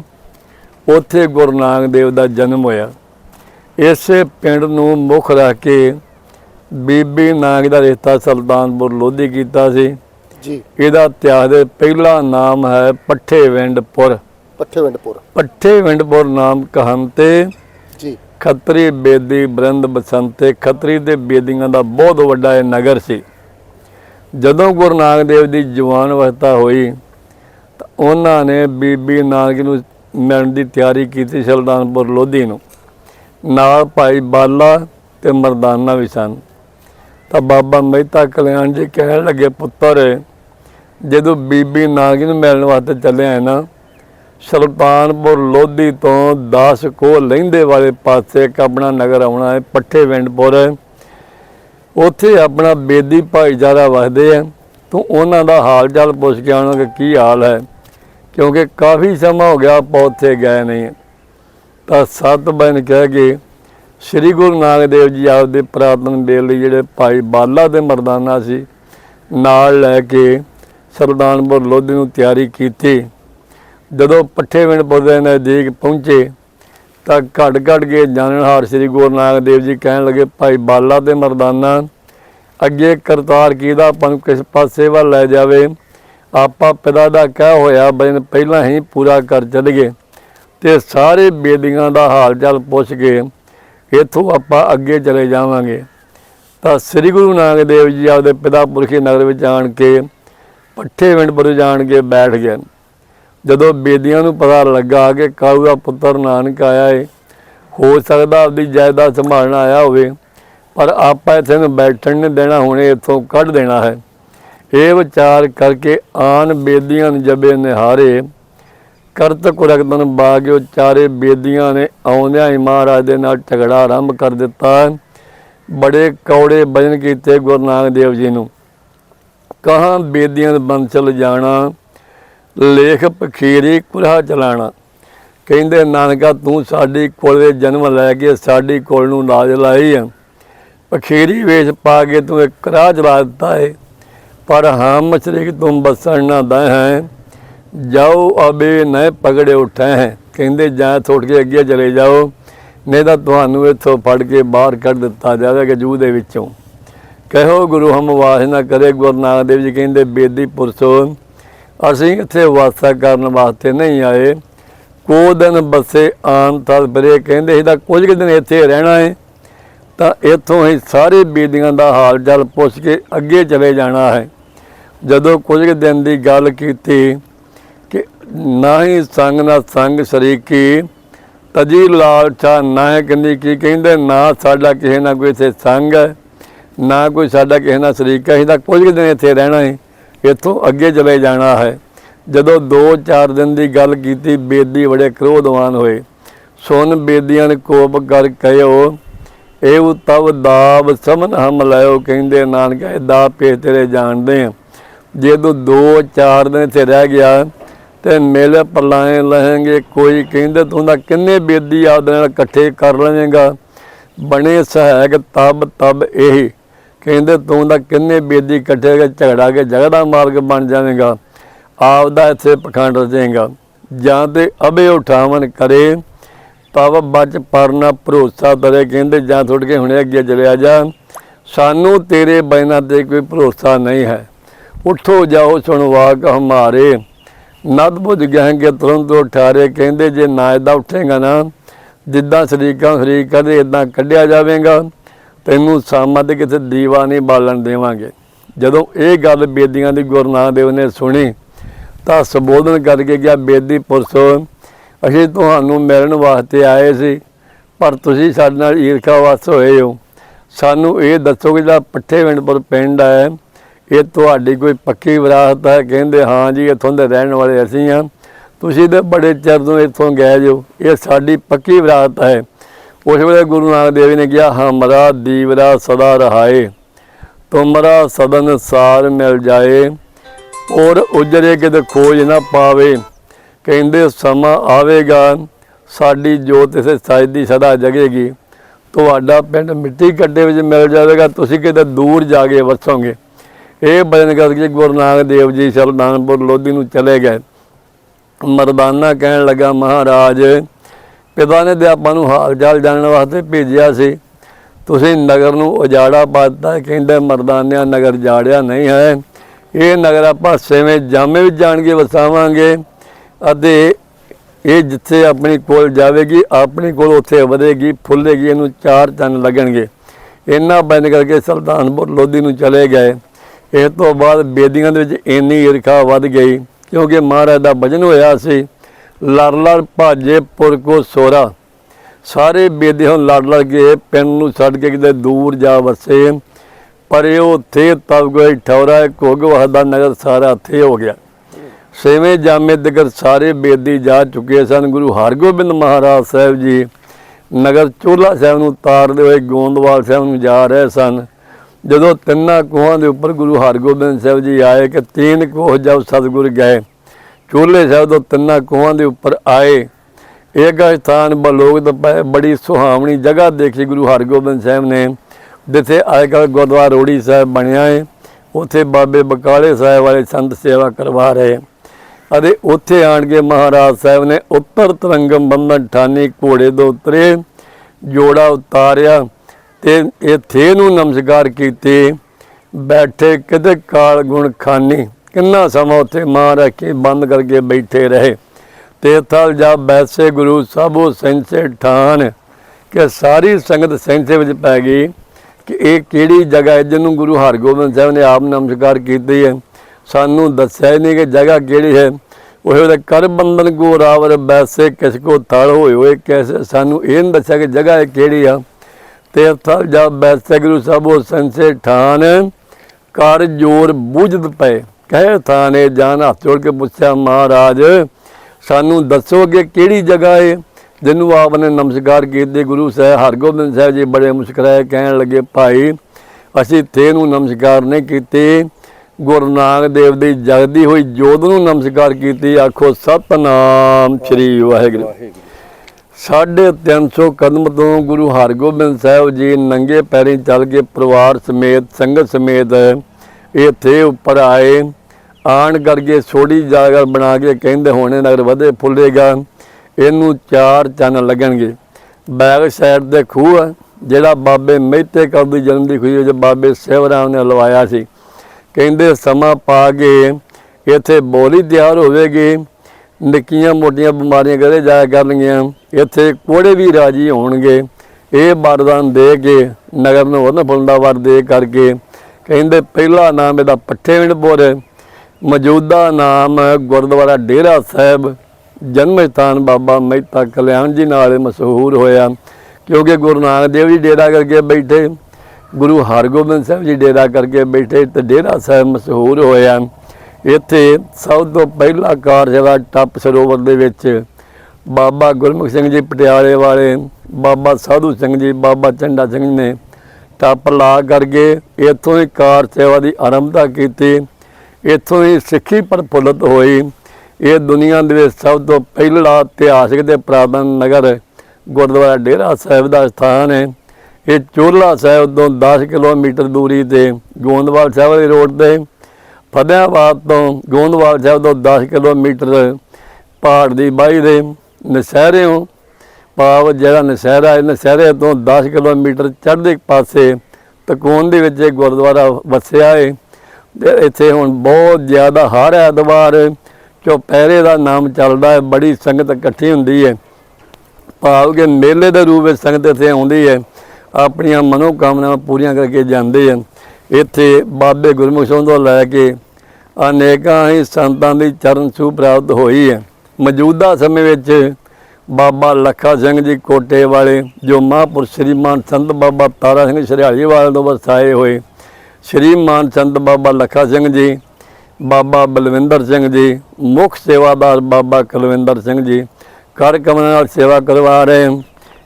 ਉੱਥੇ ਗੁਰੂ ਨਾਨਕ ਦੇਵ ਦਾ ਜਨਮ ਹੋਇਆ। ਇਸੇ ਪਿੰਡ ਨੂੰ ਮੁੱਖ ਰੱਖ ਕੇ ਬੀਬੀ ਨਾਨਕ ਦਾ ਰਿਸ਼ਤਾ ਸੁਲਤਾਨਪੁਰ ਲੋਧੀ ਕੀਤਾ ਸੀ। ਜੀ। ਇਹਦਾ ਇਤਿਹਾਸ ਦੇ ਪਹਿਲਾ ਨਾਮ ਹੈ ਪੱਠੇਵਿੰਡਪੁਰ। ਪੱਠੇਵਿੰਡਪੁਰ। ਪੱਠੇਵਿੰਡਪੁਰ ਨਾਮ ਕਹਨ ਤੇ ਜੀ। ਖੱਤਰੀ ਬੇਦੀ ਬ੍ਰਿੰਦ ਬਸੰਤੇ ਖੱਤਰੀ ਦੇ ਬੇਦੀਆਂ ਦਾ ਬਹੁਤ ਵੱਡਾ ਇਹ ਨਗਰ ਸੀ। ਜਦੋਂ ਗੁਰੂ ਨਾਨਕ ਦੇਵ ਦੀ ਜਵਾਨ ਅਵਸਥਾ ਹੋਈ ਤਾਂ ਉਹਨਾਂ ਨੇ ਬੀਬੀ ਨਾਨਕ ਨੂੰ ਮਿਲਣ ਦੀ ਤਿਆਰੀ ਕੀਤੀ ਸੁਲਤਾਨਪੁਰ ਲੋਧੀ ਨੂੰ। ਨਾਲ ਭਾਈ ਬਾਲਾ ਤੇ ਮਰਦਾਨਾ ਵੀ ਸਨ। ਤਾਂ ਬਾਬਾ ਮਹਿਤਾ ਕਲਿਆਣ ਜੀ ਕਹਿਣ ਲੱਗੇ, ਪੁੱਤਰ, ਜਦੋਂ ਬੀਬੀ ਨਾਨਕ ਨੂੰ ਮਿਲਣ ਵਾਸਤੇ ਚੱਲਿਆ ਆਏ ਨਾ, ਸੁਲਤਾਨਪੁਰ ਲੋਧੀ ਤੋਂ 10 ਕੋਹ ਲਹਿੰਦੇ ਵਾਲੇ ਪਾਸੇ ਇੱਕ ਆਪਣਾ ਨਗਰ ਆਉਣਾ ਹੈ, ਪੱਠੇ ਪੱਠੇਵਿੰਡਪੁਰ ਉੱਥੇ ਆਪਣਾ ਬੇਦੀ ਭਾਈਚਾਰਾ ਵਸਦੇ ਆ ਤੂੰ ਉਹਨਾਂ ਦਾ ਹਾਲ ਚਾਲ ਪੁੱਛ ਕੇ ਆਉਣਾ ਕਿ ਕੀ ਹਾਲ ਹੈ, ਕਿਉਂਕਿ ਕਾਫੀ ਸਮਾਂ ਹੋ ਗਿਆ ਆਪਾਂ ਉੱਥੇ ਗਏ ਨਹੀਂ। ਤਾਂ ਸਤ ਬਨ ਕਹਿ ਕੇ ਸ੍ਰੀ ਗੁਰੂ ਨਾਨਕ ਦੇਵ ਜੀ ਆਪਦੇ ਪ੍ਰਾਤਨ ਦੇ ਲਈ ਜਿਹੜੇ ਭਾਈ ਬਾਲਾ ਤੇ ਮਰਦਾਨਾ ਸੀ, ਨਾਲ ਲੈ ਕੇ ਸਰਦਾਨਪੁਰ ਲੋਧੀ ਨੂੰ ਤਿਆਰੀ ਕੀਤੀ। ਜਦੋਂ ਪੱਠੇ ਵਿਣ ਪੁੱਜੇ ਨਜ਼ਦੀਕ ਪਹੁੰਚੇ, ਤਾਂ ਘੜ ਘੜ ਕੇ ਜਾਣਨਹਾਰ ਸ੍ਰੀ ਗੁਰੂ ਨਾਨਕ ਦੇਵ ਜੀ ਕਹਿਣ ਲੱਗੇ, ਭਾਈ ਬਾਲਾ ਤੇ ਮਰਦਾਨਾ, ਅੱਗੇ ਕਰਤਾਰ ਕੀਦਾ ਆਪਾਂ ਨੂੰ ਕਿਸ ਪਾਸੇ ਵੱਲ ਲੈ ਜਾਵੇ? ਆਪਾਂ ਪਿਤਾ ਦਾ ਕਹਿ ਹੋਇਆ ਬਜਨ ਪਹਿਲਾਂ ਹੀ ਪੂਰਾ ਕਰ ਚੱਲ ਗਏ ਤੇ ਸਾਰੇ ਬੇਦੀਆਂ ਦਾ ਹਾਲ ਚਾਲ ਪੁੱਛ ਕੇ ਇੱਥੋਂ ਆਪਾਂ ਅੱਗੇ ਚਲੇ ਜਾਵਾਂਗੇ। ਤਾਂ ਸ੍ਰੀ ਗੁਰੂ ਨਾਨਕ ਦੇਵ ਜੀ ਆਪਦੇ ਪਿਤਾ ਪੁਰਖੀ ਨਗਰ ਵਿੱਚ ਆਣ ਕੇ ਪੱਠੇ ਵਿੰਡ ਪਰ ਜਾਣ ਕੇ ਬੈਠ ਗਏ। ਜਦੋਂ ਬੇਦੀਆਂ ਨੂੰ ਪਤਾ ਲੱਗਾ ਕਿ ਕਾਲੂ ਦਾ ਪੁੱਤਰ ਨਾਨਕ ਆਇਆ ਏ, ਹੋ ਸਕਦਾ ਆਪਦੀ ਜਾਇਦਾਦ ਸੰਭਾਲਣ ਆਇਆ ਹੋਵੇ, ਪਰ ਆਪਾਂ ਇੱਥੇ ਨੂੰ ਬੈਠਣ ਨਹੀਂ ਦੇਣਾ, ਹੁਣੇ ਇੱਥੋਂ ਕੱਢ ਦੇਣਾ ਹੈ। ਇਹ ਵਿਚਾਰ ਕਰਕੇ ਆਨ ਬੇਦੀਆਂ ਨੂੰ ਜਬੇ ਨਿਹਾਰੇ ਕਰਤ ਕੁਰਕਦਨ ਬਾਗਿਓ ਚਾਰੇ ਬੇਦੀਆਂ ਨੇ ਆਉਂਦਿਆਂ ਹੀ ਮਹਾਰਾਜ ਦੇ ਨਾਲ ਝਗੜਾ ਆਰੰਭ ਕਰ ਦਿੱਤਾ। ਬੜੇ ਕੌੜੇ ਭਜਨ ਕੀਤੇ ਗੁਰੂ ਨਾਨਕ ਦੇਵ ਜੀ ਨੂੰ। ਕਹਾਂ ਬੇਦੀਆਂ ਦੇ ਬੰਸਲ ਜਾਣਾ, ਲੇਖ ਪਖੀਰੀ ਕੁਲਹਾ ਚਲਾਣਾ। ਕਹਿੰਦੇ, ਨਾਨਕਾ, ਤੂੰ ਸਾਡੀ ਕੋਲ ਜਨਮ ਲੈ ਕੇ ਸਾਡੀ ਕੋਲ ਨੂੰ ਲਾਜ ਲਾਈ ਆ। ਪਖੀਰੀ ਵੇਸ਼ ਪਾ ਕੇ ਤੂੰ ਇੱਕ ਰਾਹ ਚਲਾ ਦਿੱਤਾ ਹੈ ਪਰ ਹਮ ਸ਼ਰੀਕ ਤੂੰ ਬਸਣ ਨਾ ਦਾ ਹੈ। ਜਾਓ ਆਬੇ, ਨੈ ਪਗੜੇ ਉਠੇ ਹੈ। ਕਹਿੰਦੇ, ਜਾਂ ਥੋੜ ਕੇ ਅੱਗੇ ਚਲੇ ਜਾਓ। ਨਹੀਂ ਤਾਂ ਤੁਹਾਨੂੰ ਇੱਥੋਂ ਫੜ ਕੇ ਬਾਹਰ ਕੱਢ ਦਿੱਤਾ ਜਾਵੇਗਾ ਜੂ ਦੇ ਵਿੱਚੋਂ। ਕਹੋ ਗੁਰੂ ਹਮ ਵਾਸ ਨਾ ਕਰੇ, ਗੁਰੂ ਨਾਨਕ ਦੇਵ ਜੀ ਕਹਿੰਦੇ, ਬੇਦੀ ਪੁਰਸ਼ੋ ਅਸੀਂ ਇੱਥੇ ਵਾਸਾ ਕਰਨ ਵਾਸਤੇ ਨਹੀਂ ਆਏ। ਕੋ ਦਿਨ ਬਸੇ ਆਨ ਤਲ ਬਰੇ ਕਹਿੰਦੇ ਸੀ ਤਾਂ ਕੁਝ ਕੁ ਦਿਨ ਇੱਥੇ ਰਹਿਣਾ ਹੈ ਤਾਂ ਇੱਥੋਂ ਹੀ ਸਾਰੇ ਬੇਦੀਆਂ ਦਾ ਹਾਲ ਚਾਲ ਪੁੱਛ ਕੇ ਅੱਗੇ ਚਲੇ ਜਾਣਾ ਹੈ। ਜਦੋਂ ਕੁਝ ਕੁ ਦਿਨ ਦੀ ਗੱਲ ਕੀਤੀ ਕਿ ਨਾ ਹੀ ਸੰਗ ਨਾ ਸੰਗ ਸ਼ਰੀਕੀ ਤਜੀ ਲਾਲਚਾ ਨਾ ਹੈ ਕਹਿੰਦੀ ਕੀ, ਕਹਿੰਦੇ ਨਾ ਸਾਡਾ ਕਿਸੇ ਨਾ ਕੋਈ ਇੱਥੇ ਸੰਗ ਹੈ, ਨਾ ਕੋਈ ਸਾਡਾ ਕਿਸੇ ਨਾਲ ਸ਼ਰੀਕ ਹੈ, ਅਸੀਂ ਤਾਂ ਕੁਝ ਕੁ ਦਿਨ ਇੱਥੇ ਰਹਿਣਾ ਹੈ, ਇੱਥੋਂ ਅੱਗੇ ਚਲੇ ਜਾਣਾ ਹੈ। ਜਦੋਂ 2-4 ਦਿਨ ਦੀ ਗੱਲ ਕੀਤੀ, ਬੇਦੀ ਬੜੇ ਕ੍ਰੋਧਵਾਨ ਹੋਏ। ਸੁਨ ਬੇਦੀਆਂ ਨੇ ਕੋਪ ਕਰ ਕਹਿਓ, ਇਹ ਤਵ ਦਾਬ ਸਮਨ ਹਮ ਲਾਇਓ ਕਹਿੰਦੇ ਨਾਨਕ ਇਹ ਦਾ ਪੇ ਤੇਰੇ ਜਾਣਦੇ ਆ। ਜੇ ਤੂੰ 2-4 ਦਿਨ ਇੱਥੇ ਰਹਿ ਗਿਆ ਤੇ ਮੇਲੇ ਪਲਾਏ ਲਹਾਂਗੇ, ਕੋਈ ਕਹਿੰਦੇ ਤੂੰ ਦਾ ਕਿੰਨੇ ਬੇਦੀ ਆਦ ਨਾਲ ਇਕੱਠੇ ਕਰ ਲਵੇਂਗਾ। ਬਣੇ ਸਹਾਇਕ ਤਬ ਤਬ ਇਹੀ, ਕਹਿੰਦੇ ਤੂੰ ਦਾ ਕਿੰਨੇ ਬੇਦੀ ਇਕੱਠੇ ਕੇ ਝਗੜਾ ਕੇ ਝਗੜਾ ਮਾਰਗ ਬਣ ਜਾਵੇਂਗਾ, ਆਪਦਾ ਇੱਥੇ ਪਖੰਡ ਰਚੇਗਾ। ਜਾਂ ਤੇ ਅਬੇ ਉਠਾਵਨ ਕਰੇ ਤਵ ਬਚ ਪਰਨਾ ਭਰੋਸਾ ਤਰੇ, ਕਹਿੰਦੇ ਜਾਂ ਥੋੜ ਕੇ ਹੁਣੇ ਅੱਗੇ ਚਲਿਆ ਜਾ, ਸਾਨੂੰ ਤੇਰੇ ਬੈਨਾਂ ਤੇ ਕੋਈ ਭਰੋਸਾ ਨਹੀਂ ਹੈ। ਉਠੋ ਜਾਓ ਸੁਣਵਾਕ ਹਮਾਰੇ ਨਦ ਬੁਝ ਗਹਿੰਗੇ ਤੁਰੰਤ ਉਠਾਰੇ ਕਹਿੰਦੇ ਜੇ ਨਾ ਏਦਾਂ ਉੱਠੇਗਾ ਨਾ, ਜਿੱਦਾਂ ਸ਼ਰੀਕਾਂ ਸ਼ਰੀਕ ਕਰਦੇ ਇਦਾਂ ਕੱਢਿਆ ਜਾਵੇਗਾ, ਤੈਨੂੰ ਸਾਮਾ ਦੇ ਕਿਸੇ ਦੀਵਾ ਨਹੀਂ ਬਾਲਣ ਦੇਵਾਂਗੇ। ਜਦੋਂ ਇਹ ਗੱਲ ਬੇਦੀਆਂ ਦੀ ਗੁਰੂ ਨਾਨਕ ਦੇਵ ਨੇ ਸੁਣੀ, ਤਾਂ ਸੰਬੋਧਨ ਕਰਕੇ ਗਿਆ, ਬੇਦੀ ਪੁਰਸ਼ੋ, ਅਸੀਂ ਤੁਹਾਨੂੰ ਮਿਲਣ ਵਾਸਤੇ ਆਏ ਸੀ, ਪਰ ਤੁਸੀਂ ਸਾਡੇ ਨਾਲ ਈਰਖਾ ਵਸ ਹੋਏ ਹੋ। ਸਾਨੂੰ ਇਹ ਦੱਸੋ ਕਿ ਜਿਹੜਾ ਪੱਠੇ ਵਿੰਡਪੁਰ ਪਿੰਡ ਹੈ ਇਹ ਤੁਹਾਡੀ ਕੋਈ ਪੱਕੀ ਵਿਰਾਸਤ ਹੈ? ਕਹਿੰਦੇ, ਹਾਂ ਜੀ, ਇੱਥੋਂ ਦੇ ਰਹਿਣ ਵਾਲੇ ਅਸੀਂ ਹਾਂ। ਤੁਸੀਂ ਤੇ ਬੜੇ ਚਿਰ ਤੋਂ ਇੱਥੋਂ ਗਏ ਜੋ। ਇਹ ਸਾਡੀ ਪੱਕੀ ਵਿਰਾਸਤ ਹੈ। ਉਸ ਵੇਲੇ ਗੁਰੂ ਨਾਨਕ ਦੇਵ ਜੀ ਨੇ ਕਿਹਾ ਹਮਰਾ ਦੀਵਰਾ ਸਦਾ ਰਹਾਏ। ਤੁਮਰਾ ਸਦਨ ਸਾਰ ਮਿਲ ਜਾਏ। ਔਰ ਉਜਰੇ ਕਿਤੇ ਖੋਜ ਨਾ ਪਾਵੇ। ਕਹਿੰਦੇ, ਸਮਾਂ ਆਵੇਗਾ। ਸਾਡੀ ਜੋਤ ਇਸੇ ਸਜਦੀ ਸਦਾ ਜਗੇਗੀ। ਤੁਹਾਡਾ ਪਿੰਡ ਮਿੱਟੀ ਕੱਡੇ ਵਿੱਚ ਮਿਲ ਜਾਵੇਗਾ। ਤੁਸੀਂ ਕਿਤੇ ਦੂਰ ਜਾ ਕੇ ਵਸੋਗੇ ਇਹ ਬਚਨ ਕਰਕੇ ਗੁਰੂ ਨਾਨਕ ਦੇਵ ਜੀ ਸਰਦਾਨਪੁਰ ਲੋਧੀ ਨੂੰ ਚਲੇ ਗਏ। ਮਰਦਾਨਾ ਕਹਿਣ ਲੱਗਾ, ਮਹਾਰਾਜ, ਪਿਤਾ ਨੇ ਤੇ ਆਪਾਂ ਨੂੰ ਹਾਲ ਚਾਲ ਜਾਣਨ ਵਾਸਤੇ ਭੇਜਿਆ ਸੀ। ਤੁਸੀਂ ਨਗਰ ਨੂੰ ਉਜਾੜਾ ਪਾ ਦਿੱਤਾ ਕਹਿੰਦੇ ਮਰਦਾਨਿਆਂ ਨਗਰ ਜਾੜਿਆ ਨਹੀਂ ਹੈ। ਇਹ ਨਗਰ ਆਪਾਂ ਸੇਵੇਂ ਜਾਮੇ ਵਿੱਚ ਜਾਣ ਕੇ ਵਸਾਵਾਂਗੇ ਅਤੇ ਇਹ ਜਿੱਥੇ ਆਪਣੀ ਕੋਲ ਜਾਵੇਗੀ, ਆਪਣੇ ਕੋਲ ਉੱਥੇ ਵਧੇਗੀ, ਫੁੱਲੇਗੀ, ਇਹਨੂੰ ਚਾਰ ਚੰਨ ਲੱਗਣਗੇ। ਇੰਨਾ ਬੰਦ ਕਰਕੇ ਸੁਲਤਾਨਪੁਰ ਲੋਧੀ ਨੂੰ ਚਲੇ ਗਏ। ਇਸ ਤੋਂ ਬਾਅਦ ਬੇਦੀਆਂ ਦੇ ਵਿੱਚ ਇੰਨੀ ਈਰਖਾ ਵੱਧ ਗਈ, ਕਿਉਂਕਿ ਮਹਾਰਾਜ ਦਾ ਭਜਨ ਹੋਇਆ ਸੀ, ਲੜ ਲੜ ਭਾਜੇ ਪੁਰ ਕੋ ਸੋਰਾ। ਸਾਰੇ ਬੇਦੇ ਹੁਣ ਲੜ ਲੜ ਕੇ ਪਿੰਡ ਨੂੰ ਛੱਡ ਕੇ ਕਿਤੇ ਦੂਰ ਜਾ ਵਸੇ। ਪਰ ਇਹ ਉੱਥੇ ਤਬ ਕੋਈ ਠੌਰਾ ਘੁੱਗ ਵਸਦਾ ਨਗਰ ਸਾਰਾ ਇੱਥੇ ਹੋ ਗਿਆ। ਛੇਵੇਂ ਜਾਮੇ ਤੱਕ ਸਾਰੇ ਬੇਦੀ ਜਾ ਚੁੱਕੇ ਸਨ। ਗੁਰੂ ਹਰਗੋਬਿੰਦ ਮਹਾਰਾਜ ਸਾਹਿਬ ਜੀ ਨਗਰ ਚੋਲਾ ਸਾਹਿਬ ਨੂੰ ਤਾਰਦੇ ਹੋਏ ਗੋਂਦਵਾਲ ਸਾਹਿਬ ਨੂੰ ਜਾ ਰਹੇ ਸਨ। ਜਦੋਂ ਤਿੰਨਾਂ ਕੋਹਾਂ ਦੇ ਉੱਪਰ ਗੁਰੂ ਹਰਗੋਬਿੰਦ ਸਾਹਿਬ ਜੀ ਆਏ ਕਿ ਤੀਨ ਕੋਹ ਜਬ ਸਤਿਗੁਰ ਗਏ, ਚੋਲੇ ਸਾਹਿਬ ਤੋਂ ਤਿੰਨਾਂ ਕੋਹਾਂ ਦੇ ਉੱਪਰ ਆਏ। ਇੱਕ ਸਥਾਨ ਬਲੋਗ ਪੈ ਬੜੀ ਸੁਹਾਵਣੀ ਜਗ੍ਹਾ ਦੇਖੀ ਗੁਰੂ ਹਰਗੋਬਿੰਦ ਸਾਹਿਬ ਨੇ। ਜਿੱਥੇ ਅੱਜ ਕੱਲ੍ਹ ਗੁਰਦੁਆਰਾ ਰੋੜੀ ਸਾਹਿਬ ਬਣਿਆ ਹੈ ਉੱਥੇ ਬਾਬੇ ਬਕਾਲੇ ਸਾਹਿਬ ਵਾਲੇ ਸੰਤ ਸੇਵਾ ਕਰਵਾ ਰਹੇ। ਅਤੇ ਉੱਥੇ ਆਣ ਕੇ ਮਹਾਰਾਜ ਸਾਹਿਬ ਨੇ ਉੱਤਰ ਤਰੰਗਮ ਬੰਧਨ ਠਾਨੀ ਘੋੜੇ ਤੋਂ ਉਤਰੇ ਜੋੜਾ ਉਤਾਰਿਆ। ਤੇ ਇੱਥੇ ਨੂੰ ਨਮਸਕਾਰ ਕੀਤੇ, ਬੈਠੇ ਕਿਤੇ ਕਾਲ ਗੁਣ ਖਾਨੀ, ਕਿੰਨਾ ਸਮਾਂ ਉੱਥੇ ਮਾਂ ਰੱਖ ਕੇ ਬੰਦ ਕਰਕੇ ਬੈਠੇ ਰਹੇ। ਤੇ ਥਲ ਜਾ ਬੈਸੇ ਗੁਰੂ ਸਭੋ ਸੈਂਸੇ ਠਾਨ, ਕਿ ਸਾਰੀ ਸੰਗਤ ਸੈਂਸੇ ਵਿੱਚ ਪੈ ਗਈ, ਕਿ ਇਹ ਕਿਹੜੀ ਜਗ੍ਹਾ ਹੈ ਜਿਹਨੂੰ ਗੁਰੂ ਹਰਗੋਬਿੰਦ ਸਾਹਿਬ ਨੇ ਆਪ ਨਮਸਕਾਰ ਕੀਤੀ ਹੈ। ਸਾਨੂੰ ਦੱਸਿਆ ਹੀ ਨਹੀਂ ਕਿ ਜਗ੍ਹਾ ਕਿਹੜੀ ਹੈ। ਉਹ ਉਹਦੇ ਕਰ ਬੰਦਨ ਕੋ ਰਾਵਰ ਬੈਸੇ ਕਿਸ ਕੋ ਥਲ ਹੋਏ ਹੋਏ, ਕੈਸੇ ਸਾਨੂੰ ਇਹ ਨਹੀਂ ਦੱਸਿਆ ਕਿ ਜਗ੍ਹਾ ਇਹ ਕਿਹੜੀ ਆ। ਤੇ ਥਲ ਜਾ ਬੈਸੇ ਗੁਰੂ ਸਭੋ ਸੰਸੇ ਠਾਨ, ਕਰ ਜੋਰ ਬੁਝਦ ਪਏ। ਕਹੇ ਥਾਨੇ ਜਾਨ ਹੱਥ ਜੋੜ ਕੇ ਪੁੱਛਿਆ, ਮਹਾਰਾਜ, ਸਾਨੂੰ ਦੱਸੋਗੇ ਕਿਹੜੀ ਜਗ੍ਹਾ ਏ? ਜਿਹਨੂੰ ਆਪ ਨੇ ਨਮਸਕਾਰ ਕੀਤੇ, ਗੁਰੂ ਸਾਹਿਬ, ਹਰਗੋਬਿੰਦ ਸਾਹਿਬ ਜੀ ਬੜੇ ਮੁਸਕਰਾਏ ਕਹਿਣ ਲੱਗੇ, ਭਾਈ, ਅਸੀਂ ਤੇ ਨੂੰ ਨਮਸਕਾਰ ਨਹੀਂ ਕੀਤੇ। ਗੁਰੂ ਨਾਨਕ ਦੇਵ ਦੀ ਜਗਦੀ ਹੋਈ ਜੋਤ ਨੂੰ ਨਮਸਕਾਰ ਕੀਤੀ, ਆਖੋ ਸਤਨਾਮ ਸ੍ਰੀ ਵਾਹਿਗੁਰੂ। ਸਾਢੇ ਤਿੰਨ ਸੌ ਕਦਮ ਤੋਂ ਗੁਰੂ ਹਰਗੋਬਿੰਦ ਸਾਹਿਬ ਜੀ ਨੰਗੇ ਪੈਰੀਂ ਚੱਲ ਕੇ ਪਰਿਵਾਰ ਸਮੇਤ ਸੰਗਤ ਸਮੇਤ ਇੱਥੇ ਉੱਪਰ ਆਏ। ਆਣ ਕਰਕੇ ਛੋੜੀ ਜਾਗਰ ਬਣਾ ਕੇ ਕਹਿੰਦੇ ਹੋਣੇ ਨਗਰ ਵਧੇ ਫੁੱਲੇਗਾ ਇਹਨੂੰ ਚਾਰ ਚੰਨ ਲੱਗਣਗੇ। ਬੈਕ ਸਾਈਡ ਦੇ ਖੂਹ ਆ, ਜਿਹੜਾ ਬਾਬੇ ਮਹਿਤੇ ਕਲ ਦੀ ਜਨਮ ਦੀ ਖੂਹ ਵਿੱਚ ਬਾਬੇ ਸੇਵਰਾਮ ਨੇ ਲਵਾਇਆ ਸੀ। ਕਹਿੰਦੇ ਸਮਾਂ ਪਾ ਕੇ ਇੱਥੇ ਬੋਲੀ ਤਿਆਰ ਹੋਵੇਗੀ। ਨਿੱਕੀਆਂ ਮੋਟੀਆਂ ਬਿਮਾਰੀਆਂ ਕਦੇ ਜਾਇਆ ਕਰਨਗੀਆਂ। ਇੱਥੇ ਕੋੜੇ ਵੀ ਰਾਜੀ ਹੋਣਗੇ। ਇਹ ਵਰਦਾਨ ਦੇ ਕੇ, ਨਗਰ ਨੂੰ ਉਹਨਾਂ ਫੁੱਲਦਾ ਵਰ ਦੇ ਕਰਕੇ ਕਹਿੰਦੇ, ਪਹਿਲਾ ਨਾਮ ਇਹਦਾ ਪੱਠੇਵਿੰਡਪੁਰ ਹੈ ਮੌਜੂਦਾ ਨਾਮ ਗੁਰਦੁਆਰਾ ਡੇਰਾ ਸਾਹਿਬ ਜਨਮ ਸਥਾਨ ਬਾਬਾ ਮਹਿਤਾ ਕਲਿਆਣ ਜੀ ਨਾਲ ਮਸ਼ਹੂਰ ਹੋਇਆ। ਕਿਉਂਕਿ ਗੁਰੂ ਨਾਨਕ ਦੇਵ ਜੀ ਡੇਰਾ ਕਰਕੇ ਬੈਠੇ, ਗੁਰੂ ਹਰਗੋਬਿੰਦ ਸਾਹਿਬ ਜੀ ਡੇਰਾ ਕਰਕੇ ਬੈਠੇ ਤੇ ਡੇਰਾ ਸਾਹਿਬ ਮਸ਼ਹੂਰ ਹੋਇਆ। ਇੱਥੇ ਸਭ ਤੋਂ ਪਹਿਲਾ ਕਾਰ ਜਿਹੜਾ ਟੱਪ ਸਰੋਵਰ ਦੇ ਵਿੱਚ। ਬਾਬਾ ਗੁਰਮੁਖ ਸਿੰਘ ਜੀ ਪਟਿਆਲੇ ਵਾਲੇ, ਬਾਬਾ ਸਾਧੂ ਸਿੰਘ ਜੀ, ਬਾਬਾ ਚੰਡਾ ਸਿੰਘ ਨੇ ਟੱਪ ਲਾ ਕਰਕੇ ਇੱਥੋਂ ਹੀ ਕਾਰ ਸੇਵਾ ਦੀ ਆਰੰਭਤਾ ਕੀਤੀ। ਇੱਥੋਂ ਹੀ ਸਿੱਖੀ ਪ੍ਰਫੁੱਲਤ ਹੋਈ। ਇਹ ਦੁਨੀਆ ਦੇ ਵਿੱਚ ਸਭ ਤੋਂ ਪਹਿਲਾ ਇਤਿਹਾਸਿਕ ਤੇ ਪੁਰਾਤਨ ਨਗਰ ਗੁਰਦੁਆਰਾ ਡੇਰਾ ਸਾਹਿਬ ਦਾ ਸਥਾਨ ਹੈ। ਇਹ ਚੋਲਾ ਸਾਹਿਬ ਤੋਂ 10 ਕਿਲੋਮੀਟਰ ਦੂਰੀ ਤੇ ਗੋਂਦਵਾਲ ਸਾਹਿਬ ਦੇ ਰੋਡ ਤੇ ਫਤਿਆਬਾਦ ਤੋਂ ਗੋਂਦਵਾਲ ਸਾਹਿਬ ਤੋਂ 10 ਕਿਲੋਮੀਟਰ ਪਹਾੜ ਦੀ ਬਾਈ ਦੇ ਨਸ਼ਹਿਰਿਓਂ ਭਾਵ ਜਿਹੜਾ ਨਸ਼ਹਿਰਾ ਹੈ ਨਸ਼ਹਿਰੇ ਤੋਂ 10 ਕਿਲੋਮੀਟਰ ਚੜ੍ਹਦੇ ਪਾਸੇ ਤਕੋਨ ਦੇ ਵਿੱਚ ਇਹ ਗੁਰਦੁਆਰਾ ਵਸਿਆ ਹੈ ਤੇ ਇੱਥੇ ਹੁਣ ਬਹੁਤ ਜ਼ਿਆਦਾ ਹਰ ਐਤਵਾਰ ਚੁਪਹਿਰੇ ਦਾ ਨਾਮ ਚੱਲਦਾ ਹੈ ਬੜੀ ਸੰਗਤ ਇਕੱਠੀ ਹੁੰਦੀ ਹੈ ਭਾਵ ਕਿ ਮੇਲੇ ਦੇ ਰੂਪ ਵਿੱਚ ਸੰਗਤ ਇੱਥੇ ਆਉਂਦੀ ਹੈ ਆਪਣੀਆਂ ਮਨੋਕਾਮਨਾਵਾਂ ਪੂਰੀਆਂ ਕਰਕੇ ਜਾਂਦੇ ਹਨ ਇੱਥੇ ਬਾਬੇ ਗੁਰਮੁਖ ਸਿੰਘ ਤੋਂ ਲੈ ਕੇ ਅਨੇਕਾਂ ਹੀ ਸੰਤਾਂ ਦੀ ਚਰਨ ਛੂਹ ਪ੍ਰਾਪਤ ਹੋਈ ਹੈ। ਮੌਜੂਦਾ ਸਮੇਂ ਵਿੱਚ ਬਾਬਾ ਲੱਖਾ ਸਿੰਘ ਜੀ ਕੋਟੇ ਵਾਲੇ, ਜੋ ਮਹਾਂਪੁਰਸ਼ ਸ੍ਰੀਮਾਨ ਸੰਤ ਬਾਬਾ ਤਾਰਾ ਸਿੰਘ ਸ਼ਰਿਆਲੀ ਵਾਲੇ ਤੋਂ ਵਸਾਏ ਹੋਏ ਸ਼੍ਰੀਮਾਨ ਸੰਤ ਬਾਬਾ ਲੱਖਾ ਸਿੰਘ ਜੀ, ਬਾਬਾ ਬਲਵਿੰਦਰ ਸਿੰਘ ਜੀ, ਮੁੱਖ ਸੇਵਾਦਾਰ ਬਾਬਾ ਕੁਲਵਿੰਦਰ ਸਿੰਘ ਜੀ ਕਰ ਕਮਲ ਨਾਲ ਸੇਵਾ ਕਰਵਾ ਰਹੇ ਹਨ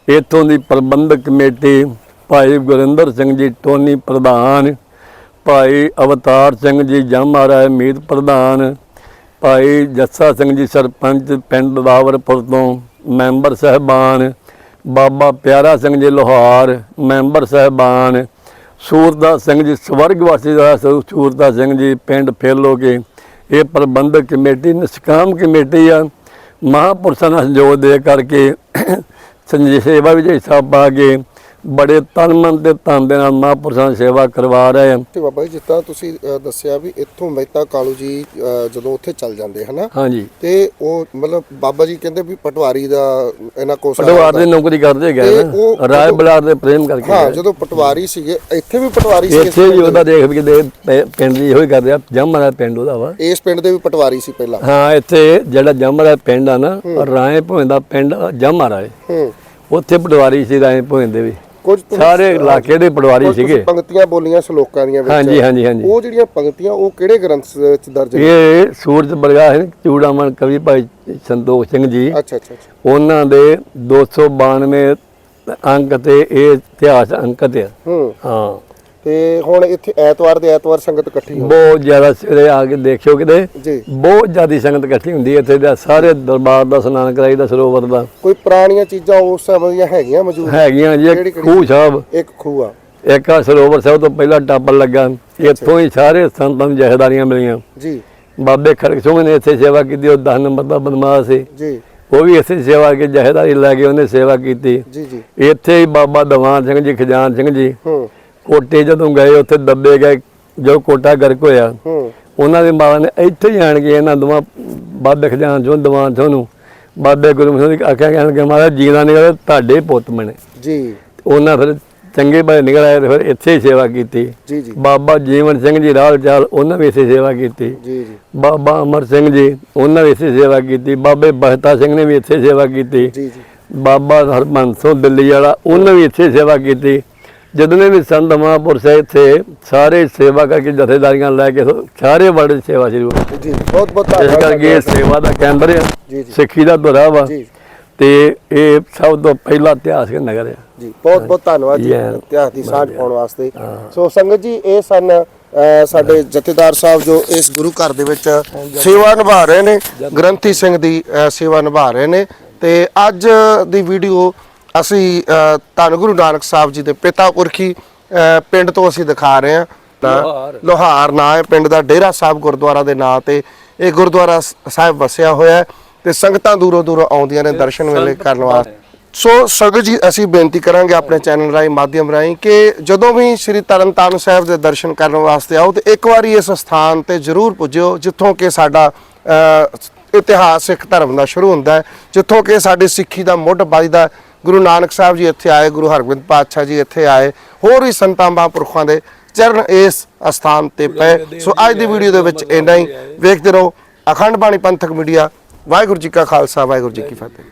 ਇੱਥੋਂ ਦੀ ਪ੍ਰਬੰਧਕ ਕਮੇਟੀ ਭਾਈ ਗੁਰਿੰਦਰ ਸਿੰਘ ਜੀ, ਟੋਨੀ ਪ੍ਰਧਾਨ ਭਾਈ ਅਵਤਾਰ ਸਿੰਘ ਜੀ ਜਮਾਰਾ ਮੀਤ ਪ੍ਰਧਾਨ, ਭਾਈ ਜੱਸਾ ਸਿੰਘ ਜੀ ਸਰਪੰਚ ਪਿੰਡ ਦਾਵਰਪੁਰ ਤੋਂ ਮੈਂਬਰ ਸਹਿਬਾਨ, ਬਾਬਾ ਪਿਆਰਾ ਸਿੰਘ ਜੀ ਲੋਹਾਰ ਮੈਂਬਰ ਸਹਿਬਾਨ, ਸੂਰਦਾ ਸਿੰਘ ਜੀ ਸਵਰਗਵਾਸੀ ਦਾ ਸੂਰਦਾ ਸਿੰਘ ਜੀ ਪਿੰਡ ਫੇਲੋ ਕੇ ਇਹ ਪ੍ਰਬੰਧਕ ਕਮੇਟੀ, ਨਿਸ਼ਕਾਮ ਕਮੇਟੀ ਆ। ਮਹਾਂਪੁਰਸ਼ਾਂ ਨਾਲ ਸਹਿਯੋਗ ਦੇ ਕਰਕੇ ਸੰਜੇ ਸੇਵਾ ਵਿੱਚ ਹਿੱਸਾ ਪਾ ਕੇ ਬੜੇ ਤਨ ਮਨ ਤੇ ਤਨ ਦੇ ਨਾਲ ਮਹਾਂਪੁਰਸ਼ਾਂ ਦੀ ਸੇਵਾ ਕਰਵਾ ਰਹੇ ਹਨ। ਤੇ ਬਾਬਾ ਜੀ ਜਿੱਦਾਂ ਤੁਸੀਂ ਅ, ਦੱਸਿਆ ਵੀ ਇੱਥੋਂ ਮਹਿਤਾ ਕਾਲੂ ਜੀ ਅ, ਜਦੋਂ ਉੱਥੇ ਚੱਲ ਜਾਂਦੇ ਹਨਾ? ਹਾਂਜੀ। ਤੇ ਉਹ ਮਤਲਬ ਬਾਬਾ ਜੀ ਕਹਿੰਦੇ ਵੀ ਪਟਵਾਰੀ ਦਾ ਇਹਨਾਂ ਕੋਲ ਪਟਵਾਰ ਦੀ ਨੌਕਰੀ ਕਰਦੇ ਗਏ ਤੇ ਨਾ। ਉਹ- ਰਾਏ ਬਲਾਰ ਦੇ ਪ੍ਰੇਮ ਕਰਕੇ ਹਾਂ ਗਏ। ਜਦੋਂ ਪਟਵਾਰੀ ਸੀਗੇ ਇੱਥੇ ਵੀ ਪਟਵਾਰੀ ਸੀ ਇੱਥੇ ਵੀ ਉਹਦਾ ਦੇਖ ਵੀ ਕਿਤੇ ਪੈ- ਪਿੰਡ ਦੀ ਇਹੋ ਹੀ ਕਰਦੇ ਆ ਜੰਮਰਾ ਪਿੰਡ ਉਹਦਾ ਵਾ। ਇਸ ਪਿੰਡ ਦੇ ਵੀ ਪਟਵਾਰੀ ਸੀ ਪਹਿਲਾਂ? ਹਾਂ ਇੱਥੇ ਜਿਹੜਾ ਜੰਮਰਾ ਪਿੰਡ ਆ ਨਾ ਰਾਏ ਭੋਇੰ ਦਾ ਪਿੰਡ ਜੰਮਰਾ ਹੈ ਹੂੰ। ਉੱਥੇ ਪਟਵਾਰੀ ਸੀ ਰਾਏ ਭੋਇੰ ਦੇ ਵੀ। ਕੁਝ ਤੁਸੀਂ- ਸਾਰੇ ਇਲਾਕੇ ਦੇ ਪਟਵਾਰੀ ਕੁਝ ਤੁਸੀਂ ਸੀਗੇ। ਪੰਕਤੀਆਂ ਬੋਲੀਆਂ ਸ਼ਲੋਕਾਂ ਦੀਆਂ ਵਿੱਚ। ਹਾਂਜੀ ਹਾਂਜੀ ਹਾਂਜੀ। ਉਹ ਜਿਹੜੀਆਂ ਪੰਕਤੀਆਂ ਉਹ ਕਿਹੜੇ ਗ੍ਰੰਥ ਵਿੱਚ ਦਰਜ ਨੇ? ਇਹ ਸੂਰਜ ਬਲਗਾ ਹੈ ਚੂੜਾਮਨ ਕਵੀ ਭਾਈ ਸੰਤੋਖ ਸਿੰਘ ਜੀ। ਅੱਛਾ ਅੱਛਾ ਅੱਛਾ। ਉਹਨਾਂ ਦੇ 292 ਅੰਕ ਤੇ ਇਹ ਇਤਿਹਾਸ ਅੰਕ ਤੇ ਆ। ਹੂੰ। ਹਾਂ। ਤੇ ਹੁਣ ਇੱਥੇ ਐਤਵਾਰ ਦੇ ਐਤਵਾਰ ਸੰਗਤ ਇਕੱਠੀ ਹੋ ਬਹੁਤ ਜ਼ਿਆਦਾ ਸਵੇਰੇ ਆ ਕੇ ਦੇਖਿਓ ਕਿਤੇ। ਜੀ। ਬਹੁਤ ਜ਼ਿਆਦੀ ਸੰਗਤ ਇਕੱਠੀ ਹੁੰਦੀ ਹੈ ਇੱਥੇ ਦਾ ਸਾਰੇ ਦਰਬਾਰ ਦਾ ਇਸ਼ਨਾਨ ਕਰਾਈਦਾ ਸਰੋਵਰ ਦਾ। ਕੋਈ ਪੁਰਾਣੀਆਂ ਚੀਜ਼ਾਂ ਉਸ ਸਮੇਂ ਦੀਆਂ ਹੈਗੀਆਂ ਮੌਜੂਦ? ਹੈਗੀਆਂ ਜੀ ਇੱਕ? ਖੂਹ ਸਾਹਿਬ। ਇੱਕ ਖੂਹ ਆ ਇੱਕ ਆ ਸਰੋਵਰ ਸਾਹਿਬ ਤੋਂ ਪਹਿਲਾਂ ਟਾਬਰ ਲੱਗਾ। ਇੱਥੋਂ ਹੀ ਸਾਰੇ ਸੰਤਾਂ ਨੂੰ ਜਹਦਾਰੀਆਂ ਮਿਲੀਆਂ। ਜੀ। ਬਾਬੇ ਖੜਕ ਸਿੰਘ ਨੇ ਇੱਥੇ ਸੇਵਾ ਕੀਤੀ ਉਹ 10 ਨੰਬਰ ਦਾ ਬਦਮਾਸ਼ ਸੀ। ਜੀ। ਉਹ ਵੀ ਇੱਥੇ ਸੇਵਾ ਕੇ ਜਹਦਾਰੀ ਲੈ ਕੇ ਉਹਨੇ ਸੇਵਾ ਕੀਤੀ। ਜੀ ਜੀ। ਇੱਥੇ ਹੀ ਬਾਬਾ ਦਵਾਨ ਸਿੰਘ ਜੀ ਖਜਾਨ ਸਿੰਘ ਜੀ। ਹੂੰ। ਕੋਟੇ ਜਦੋਂ ਗਏ ਉੱਥੇ ਦੱਬੇ ਗਏ ਜੋ ਕੋਟਾ ਗਰਕ ਹੋਇਆ ਉਹਨਾਂ ਦੇ ਮਾਂ ਨੇ ਇੱਥੇ ਹੀ ਆਣ ਕੇ ਇਹਨਾਂ ਦੋਵਾਂ ਬਾਬੇ ਖਜਾਨ ਚੋਂ ਦਵਾਨ ਚੋਂ ਨੂੰ ਬਾਬੇ ਗੁਰੂ ਸਿੰਘ ਦੀ ਆਖਿਆ ਕਹਿਣ ਕਿ ਮਹਾਰਾਜ ਜੀਦਾ ਨਿਕਲੇ ਤੁਹਾਡੇ ਪੁੱਤ ਬਣੇ। ਜੀ। ਉਹਨਾਂ ਫਿਰ ਚੰਗੇ ਭਲੇ ਨਿਕਲ ਆਏ ਤੇ ਫਿਰ ਇੱਥੇ ਹੀ ਸੇਵਾ ਕੀਤੀ। ਜੀ ਜੀ। ਬਾਬਾ ਜੀਵਨ ਸਿੰਘ ਜੀ ਰਾਲ ਚਾਲ ਉਹਨਾਂ ਵੀ ਇੱਥੇ ਸੇਵਾ ਕੀਤੀ। ਜੀ ਜੀ। ਬਾਬਾ ਅਮਰ ਸਿੰਘ ਜੀ ਉਹਨਾਂ ਵੀ ਇੱਥੇ ਸੇਵਾ ਕੀਤੀ। ਬਾਬੇ ਬਹਤਾ ਸਿੰਘ ਨੇ ਵੀ ਇੱਥੇ ਸੇਵਾ ਕੀਤੀ। ਜੀ ਜੀ। ਬਾਬਾ ਹਰਮੰਦ ਸਿੰਘ ਦਿੱਲੀ ਵਾਲਾ ਉਹਨੇ ਵੀ ਇੱਥੇ ਸੇਵਾ ਕੀਤੀ। ਜਦੋਂ ਵੀ ਸੰਤ ਮਹਾਂਪੁਰ ਸਾਹਿਬ ਇੱਥੇ ਸਾਰੇ ਸੇਵਾ ਕਰਕੇ ਜਥੇਦਾਰੀਆਂ ਲੈ ਕੇ ਸਾਰੇ ਵਰਡ ਸੇਵਾ ਸ਼ੁਰੂ। ਜੀ ਬਹੁਤ ਬਹੁਤ ਇਸ ਧੰਨਵਾਦ ਕਰਕੇ ਇਹ ਸੇਵਾ ਦਾ ਕੇਂਦਰ ਜੀ ਸਿੱਖੀ ਦਾ ਦੁਰਾ ਵਾ। ਜੀ। ਤੇ ਇਹ ਸਭ ਤੋਂ ਪਹਿਲਾ ਇਤਿਹਾਸਕ ਨਗਰ ਜੀ ਬਹੁਤ ਬਹੁਤ ਧੰਨਵਾਦ ਜੀ. ਇਤਿਹਾਸ ਦੀ ਸਾਂਝ ਪਾਉਣ ਵਾਸਤੇ। ਸੋ ਸੰਗਤ ਜੀ ਇਹ ਸਨ ਸਾਡੇ ਜਥੇਦਾਰ ਸਾਹਿਬ ਜੋ ਇਸ ਗੁਰੂ ਘਰ ਦੇ ਵਿੱਚ ਸੇਵਾ ਨਿਭਾ ਰਹੇ ਨੇ। ਗ੍ਰੰਥੀ ਸਿੰਘ ਦੀ ਸੇਵਾ ਨਿਭਾ ਰਹੇ ਨੇ। ਤੇ ਅੱਜ ਦੀ ਵੀਡੀਓ ਅਸੀਂ ਧੰਨ ਗੁਰੂ ਨਾਨਕ ਸਾਹਿਬ ਜੀ ਦੇ ਪਿਤਾ ਪੁਰਖੀ ਪਿੰਡ ਤੋਂ ਅਸੀਂ ਦਿਖਾ ਰਹੇ ਹਾਂ ਲੋਹਾਰ। ਨਾਂ ਹੈ ਪਿੰਡ ਦਾ ਡੇਰਾ ਸਾਹਿਬ ਗੁਰਦੁਆਰਾ ਦੇ ਨਾਂ ਤੇ ਇਹ ਗੁਰਦੁਆਰਾ ਸਾਹਿਬ ਵਸਿਆ ਹੋਇਆ ਹੈ ਤੇ ਸੰਗਤਾਂ ਦੂਰੋਂ ਦੂਰੋਂ ਆਉਂਦੀਆਂ ਨੇ ਦਰਸ਼ਨ ਵੇਲੇ ਕਰਨ ਵਾਸਤੇ ਸੋ ਸੰਗਤ ਜੀ ਅਸੀਂ ਬੇਨਤੀ ਕਰਾਂਗੇ ਆਪਣੇ ਚੈਨਲ ਰਾਹੀਂ ਮਾਧਿਅਮ ਰਾਹੀਂ ਕਿ ਜਦੋਂ ਵੀ ਸ੍ਰੀ ਤਰਨਤਾਰਨ ਸਾਹਿਬ ਦੇ ਦਰਸ਼ਨ ਕਰਨ ਵਾਸਤੇ ਆਓ ਤੇ ਇੱਕ ਵਾਰੀ ਇਸ ਸਥਾਨ ਤੇ ਜ਼ਰੂਰ ਪੁੱਜਿਓ ਜਿੱਥੋਂ ਕਿ ਸਾਡਾ ਇਤਿਹਾਸ ਸਿੱਖ ਧਰਮ ਦਾ ਸ਼ੁਰੂ ਹੁੰਦਾ ਹੈ ਜਿੱਥੋਂ ਕਿ ਸਾਡੀ ਸਿੱਖੀ ਦਾ ਮੁੱਢ ਵੱਜਦਾ। ਗੁਰੂ ਨਾਨਕ ਸਾਹਿਬ ਜੀ ਇੱਥੇ ਆਏ ਗੁਰੂ ਹਰਗੋਬਿੰਦ ਪਾਤਸ਼ਾਹ ਜੀ ਇੱਥੇ ਆਏ ਹੋਰ ਵੀ ਸੰਤਾਂ ਮਹਾਂਪੁਰਖਾਂ ਦੇ ਚਰਨ ਇਸ ਅਸਥਾਨ ਤੇ ਪਏ। ਸੋ ਅੱਜ ਦੀ ਵੀਡੀਓ ਦੇ ਵਿੱਚ ਇੰਨਾ ਹੀ। ਵੇਖਦੇ ਰਹੋ ਅਖੰਡ ਬਾਣੀ ਪੰਥਕ ਮੀਡੀਆ। ਵਾਹਿਗੁਰੂ ਜੀ ਕਾ ਖਾਲਸਾ ਵਾਹਿਗੁਰੂ ਜੀ ਕੀ ਫਤਿਹ।